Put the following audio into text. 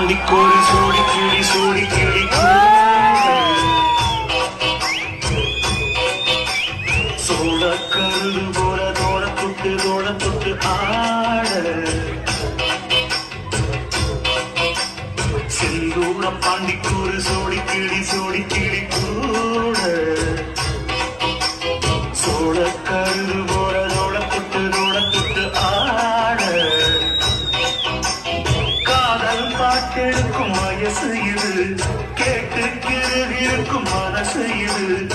தாண்டி கோரி சூடி கிளி சூடி கிளி சோழ கருது போல தோட தொட்டு தோட தொட்டு ஆட. செந்தூர பாண்டி கூறு சோடி கிளி சோடி கிளி கூட. சோழ கருது காத்திருக்கும் வயசு இது. கேட்டு இருக்கும் மனசு இது.